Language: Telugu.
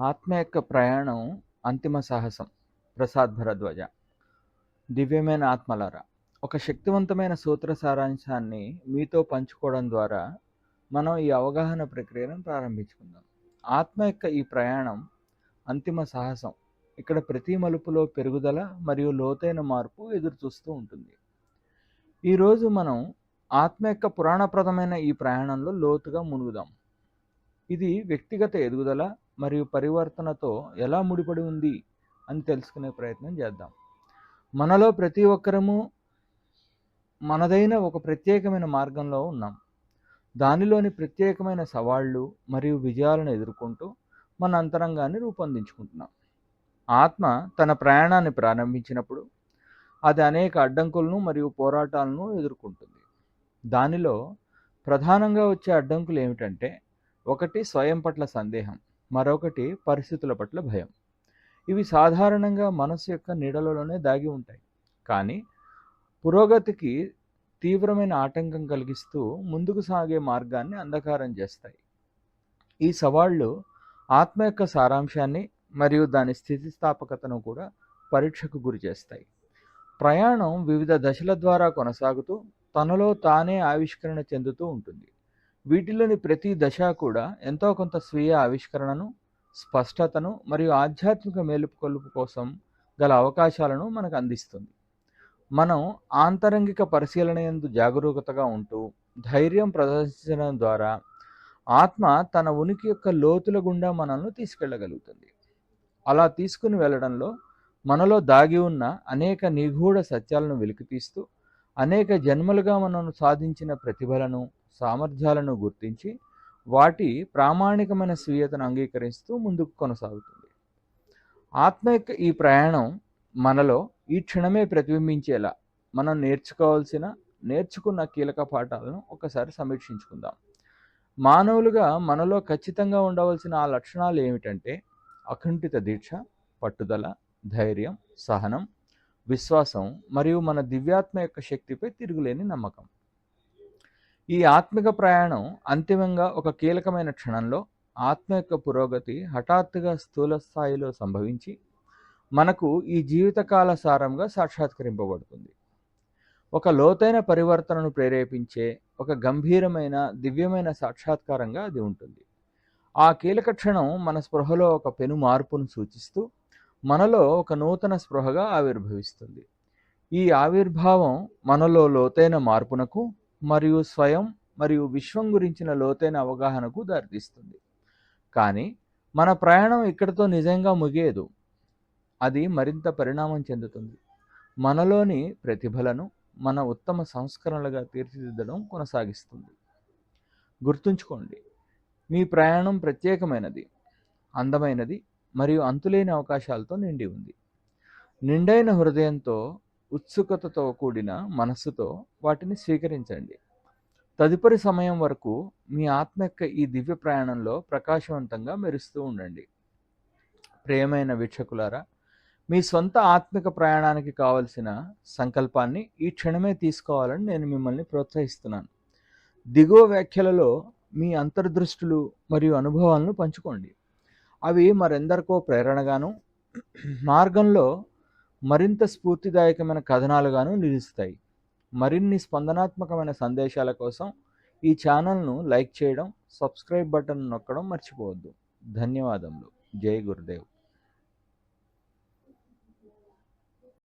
ఆత్మ యొక్క ప్రయాణం అంతిమ సాహసం. ప్రసాద్ భరద్వాజ. దివ్యమైన ఆత్మలారా ఒక శక్తివంతమైన సూత్ర సారాంశాన్ని మీతో పంచుకోవడం ద్వారా మనం ఈ అవగాహన ప్రక్రియను ప్రారంభించుకుందాం. ఆత్మ యొక్క ఈ ప్రయాణం అంతిమ సాహసం. ఇక్కడ ప్రతి మలుపులో పెరుగుదల మరియు లోతైన మార్పు ఎదురు చూస్తూ ఉంటుంది. ఈరోజు మనం ఆత్మ యొక్క పురాణప్రదమైన ఈ ప్రయాణంలో లోతుగా మునుగుదాం. ఇది వ్యక్తిగత ఎదుగుదల మరియు పరివర్తనతో ఎలా ముడిపడి ఉంది అని తెలుసుకునే ప్రయత్నం చేద్దాం. మనలో ప్రతి ఒక్కరము మనదైన ఒక ప్రత్యేకమైన మార్గంలో ఉన్నాం. దానిలోని ప్రత్యేకమైన సవాళ్ళు మరియు విజయాలను ఎదుర్కొంటూ మన అంతరంగాన్ని రూపొందించుకుంటున్నాం. ఆత్మ తన ప్రయాణాన్ని ప్రారంభించినప్పుడు అది అనేక అడ్డంకులను మరియు పోరాటాలను ఎదుర్కొంటుంది. దానిలో ప్రధానంగా వచ్చే అడ్డంకులు ఏమిటంటే ఒకటి స్వయం పట్ల సందేహం. మరొకటి పరిస్థితుల పట్ల భయం. ఇవి సాధారణంగా మనసు యొక్క నీడలలోనే దాగి ఉంటాయి. కానీ పురోగతికి తీవ్రమైన ఆటంకం కలిగిస్తూ ముందుకు సాగే మార్గాన్ని అంధకారం చేస్తాయి. ఈ సవాళ్ళు ఆత్మ యొక్క సారాంశాన్ని మరియు దాని స్థితిస్థాపకతను కూడా పరీక్షకు గురి చేస్తాయి. ప్రయాణం వివిధ దశల ద్వారా కొనసాగుతూ తనలో తానే ఆవిష్కరణ చెందుతూ ఉంటుంది. వీటిలోని ప్రతి దశ కూడా ఎంతో కొంత స్వీయ ఆవిష్కరణను స్పష్టతను మరియు ఆధ్యాత్మిక మేలుకొలుపు కోసం గల అవకాశాలను మనకు అందిస్తుంది. మనం ఆంతరంగిక పరిశీలన ఎందు జాగరూకతగా ఉంటూ ధైర్యం ప్రదర్శించడం ద్వారా ఆత్మ తన ఉనికి యొక్క లోతుల గుండా మనల్ని తీసుకెళ్ళగలుగుతుంది అలా తీసుకుని వెళ్ళడంలో మనలో దాగి ఉన్న అనేక నిగూఢ సత్యాలను వెలికితీస్తూ అనేక జన్మలుగా మనం సాధించిన ప్రతిభలను సామర్థ్యాలను గుర్తించి వాటి ప్రామాణికమైన స్వీయతను అంగీకరిస్తూ ముందుకు కొనసాగుతుంది. ఆత్మ యొక్క ఈ ప్రయాణం మనలో ఈ క్షణమే ప్రతిబింబించేలా మనం నేర్చుకోవాల్సిన నేర్చుకున్న కీలక పాఠాలను ఒకసారి సమీక్షించుకుందాం. మానవులుగా మనలో ఖచ్చితంగా ఉండవలసిన ఆ లక్షణాలు ఏమిటంటే అఖండిత దీక్ష పట్టుదల ధైర్యం సహనం విశ్వాసం మరియు మన దివ్యాత్మ యొక్క శక్తిపై తిరుగులేని నమ్మకం. ఈ ఆత్మిక ప్రయాణం అంతిమంగా ఒక కీలకమైన క్షణంలో ఆత్మ యొక్క పురోగతి హఠాత్తుగా స్థూల స్థాయిలో సంభవించి మనకు ఈ జీవితకాల సారంగా సాక్షాత్కరింపబడుతుంది. ఒక లోతైన పరివర్తనను ప్రేరేపించే ఒక గంభీరమైన దివ్యమైన సాక్షాత్కారంగా అది ఉంటుంది. ఆ కీలక క్షణం మన స్పృహలో ఒక పెను మార్పును సూచిస్తూ మనలో ఒక నూతన స్పృహగా ఆవిర్భవిస్తుంది. ఈ ఆవిర్భావం మనలో లోతైన మార్పునకు మరియు స్వయం మరియు విశ్వం గురించిన లోతైన అవగాహనకు దారితీస్తుంది. కానీ మన ప్రయాణం ఇక్కడితో నిజంగా ముగియదు. అది మరింత పరిణామం చెందుతుంది. మనలోని ప్రతిభలను మన ఉత్తమ సంస్కరణలుగా తీర్చిదిద్దడం కొనసాగిస్తుంది. గుర్తుంచుకోండి మీ ప్రయాణం ప్రత్యేకమైనది అందమైనది మరియు అంతులేని అవకాశాలతో నిండి ఉంది. నిండైన హృదయంతో ఉత్సుకతతో కూడిన మనస్సుతో వాటిని స్వీకరించండి. తదుపరి సమయం వరకు మీ ఆత్మ యొక్క ఈ దివ్య ప్రయాణంలో ప్రకాశవంతంగా మెరుస్తూ ఉండండి. ప్రియమైన వీక్షకులారా మీ సొంత ఆత్మిక ప్రయాణానికి కావలసిన సంకల్పాన్ని ఈ క్షణమే తీసుకోవాలని నేను మిమ్మల్ని ప్రోత్సహిస్తున్నాను. దిగువ వ్యాఖ్యలలో మీ అంతర్దృష్టులు మరియు అనుభవాలను పంచుకోండి. అవి మరెందరికో ప్రేరణగాను మార్గంలో మరింత స్ఫూర్తిదాయకమైన కథనాలుగాను నిలుస్తాయి. మరిన్ని స్పందనాత్మకమైన సందేశాల కోసం ఈ ఛానల్ను లైక్ చేయడం సబ్స్క్రైబ్ బటన్ నొక్కడం మర్చిపోవద్దు. ధన్యవాదములు. జై గురుదేవ్.